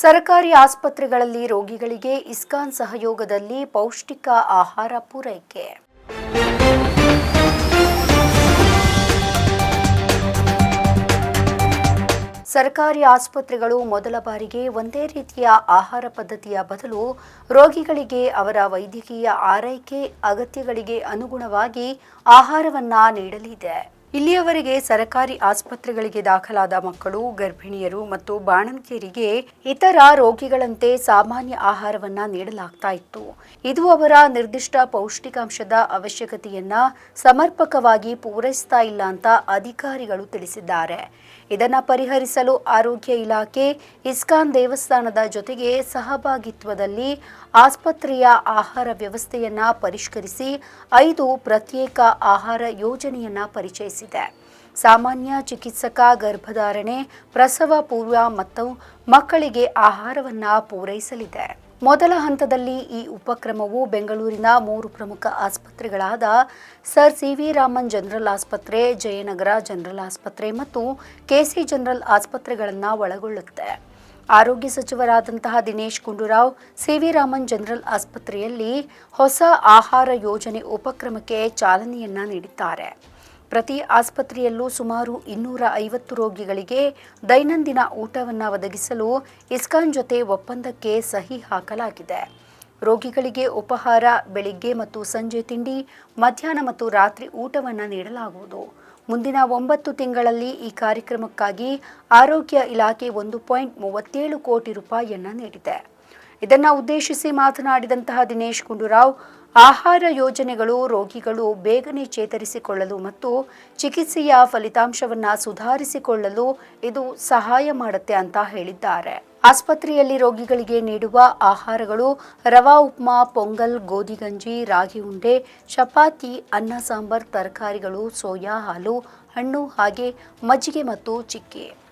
ಸರ್ಕಾರಿ ಆಸ್ಪತ್ರೆಗಳಲ್ಲಿ ರೋಗಿಗಳಿಗೆ ಇಸ್ಕಾನ್ ಸಹಯೋಗದಲ್ಲಿ ಪೌಷ್ಟಿಕ ಆಹಾರ ಪೂರೈಕೆ. ಸರ್ಕಾರಿ ಆಸ್ಪತ್ರೆಗಳು ಮೊದಲ ಬಾರಿಗೆ ಒಂದೇ ರೀತಿಯ ಆಹಾರ ಪದ್ಧತಿಯ ಬದಲು ರೋಗಿಗಳಿಗೆ ಅವರ ವೈದ್ಯಕೀಯ ಆರೈಕೆ ಅಗತ್ಯಗಳಿಗೆ ಅನುಗುಣವಾಗಿ ಆಹಾರವನ್ನ ನೀಡಲಿದೆ. ಇಲ್ಲಿಯವರೆಗೆ ಸರ್ಕಾರಿ ಆಸ್ಪತ್ರೆಗಳಿಗೆ ದಾಖಲಾದ ಮಕ್ಕಳು, ಗರ್ಭಿಣಿಯರು ಮತ್ತು ಬಾಣಂತಿಯರಿಗೆ ಇತರ ರೋಗಿಗಳಂತೆ ಸಾಮಾನ್ಯ ಆಹಾರವನ್ನ ನೀಡಲಾಗ್ತಾ ಇತ್ತು. ಇದು ಅವರ ನಿರ್ದಿಷ್ಟ ಪೌಷ್ಟಿಕಾಂಶದ ಅವಶ್ಯಕತೆಯನ್ನ ಸಮರ್ಪಕವಾಗಿ ಪೂರೈಸ್ತಾ ಇಲ್ಲ ಅಂತ ಅಧಿಕಾರಿಗಳು ತಿಳಿಸಿದ್ದಾರೆ. ಇದನ್ನ ಪರಿಹರಿಸಲು ಆರೋಗ್ಯ ಇಲಾಖೆ ಇಸ್ಕಾನ್ ದೇವಸ್ಥಾನದ ಜೊತೆಗೆ ಸಹಭಾಗಿತ್ವದಲ್ಲಿ ಆಸ್ಪತ್ರೆಯ ಆಹಾರ ವ್ಯವಸ್ಥೆಯನ್ನು ಪರಿಷ್ಕರಿಸಿ ಐದು ಪ್ರತ್ಯೇಕ ಆಹಾರ ಯೋಜನೆಯನ್ನು ಪರಿಚಯಿಸಿದೆ. ಸಾಮಾನ್ಯ ಚಿಕಿತ್ಸಕ ಗರ್ಭಧಾರಣೆ, ಪ್ರಸವ ಪೂರ್ವ ಮತ್ತು ಮಕ್ಕಳಿಗೆ ಆಹಾರವನ್ನ ಪೂರೈಸಲಿದೆ. ಮೊದಲ ಹಂತದಲ್ಲಿ ಈ ಉಪಕ್ರಮವು ಬೆಂಗಳೂರಿನ ಮೂರು ಪ್ರಮುಖ ಆಸ್ಪತ್ರೆಗಳಾದ Sir C V Raman general ಆಸ್ಪತ್ರೆ, ಜಯನಗರ ಜನರಲ್ ಆಸ್ಪತ್ರೆ ಮತ್ತು ಕೆಸಿ ಜನರಲ್ ಆಸ್ಪತ್ರೆಗಳನ್ನು ಒಳಗೊಳ್ಳುತ್ತೆ. ಆರೋಗ್ಯ ಸಚಿವರಾದಂತಹ Dinesh Gundu Rao C V Raman general ಆಸ್ಪತ್ರೆಯಲ್ಲಿ ಹೊಸ ಆಹಾರ ಯೋಜನೆ ಉಪಕ್ರಮಕ್ಕೆ ಚಾಲನೆಯನ್ನ ನೀಡಿದ್ದಾರೆ. ಪ್ರತಿ ಆಸ್ಪತ್ರೆಯಲ್ಲೂ ಸುಮಾರು ಇನ್ನೂರ ಐವತ್ತು ರೋಗಿಗಳಿಗೆ ದೈನಂದಿನ ಊಟವನ್ನು ಒದಗಿಸಲು ಇಸ್ಕಾನ್ ಜೊತೆ ಒಪ್ಪಂದಕ್ಕೆ ಸಹಿ ಹಾಕಲಾಗಿದೆ. ರೋಗಿಗಳಿಗೆ ಉಪಹಾರ, ಬೆಳಿಗ್ಗೆ ಮತ್ತು ಸಂಜೆ ತಿಂಡಿ, ಮಧ್ಯಾಹ್ನ ಮತ್ತು ರಾತ್ರಿ ಊಟವನ್ನು ನೀಡಲಾಗುವುದು. ಮುಂದಿನ ಒಂಬತ್ತು ತಿಂಗಳಲ್ಲಿ ಈ ಕಾರ್ಯಕ್ರಮಕ್ಕಾಗಿ ಆರೋಗ್ಯ ಇಲಾಖೆ ಒಂದು ಪಾಯಿಂಟ್ ಮೂವತ್ತೇಳು ಕೋಟಿ ರೂಪಾಯಿಯನ್ನು ನೀಡಿದೆ. ಇದನ್ನು ಉದ್ದೇಶಿಸಿ ಮಾತನಾಡಿದಂತಹ ದಿನೇಶ್ ಗುಂಡೂರಾವ್, ಆಹಾರ ಯೋಜನೆಗಳು ರೋಗಿಗಳು ಬೇಗನೆ ಚೇತರಿಸಿಕೊಳ್ಳಲು ಮತ್ತು ಚಿಕಿತ್ಸೆಯ ಫಲಿತಾಂಶವನ್ನು ಸುಧಾರಿಸಿಕೊಳ್ಳಲು ಇದು ಸಹಾಯ ಮಾಡುತ್ತೆ ಅಂತ ಹೇಳಿದ್ದಾರೆ. ಆಸ್ಪತ್ರೆಯಲ್ಲಿ ರೋಗಿಗಳಿಗೆ ನೀಡುವ ಆಹಾರಗಳು ರವಾ ಉಪ್ಮಾ, ಪೊಂಗಲ್, ಗೋಧಿ ಗಂಜಿ, ರಾಗಿ ಉಂಡೆ, ಚಪಾತಿ, ಅನ್ನ ಸಾಂಬಾರ್, ತರಕಾರಿಗಳು, ಸೋಯಾ ಹಾಲು, ಹಣ್ಣು ಹಾಗೆ ಮಜ್ಜಿಗೆ ಮತ್ತು ಚಿಕ್ಕಿ.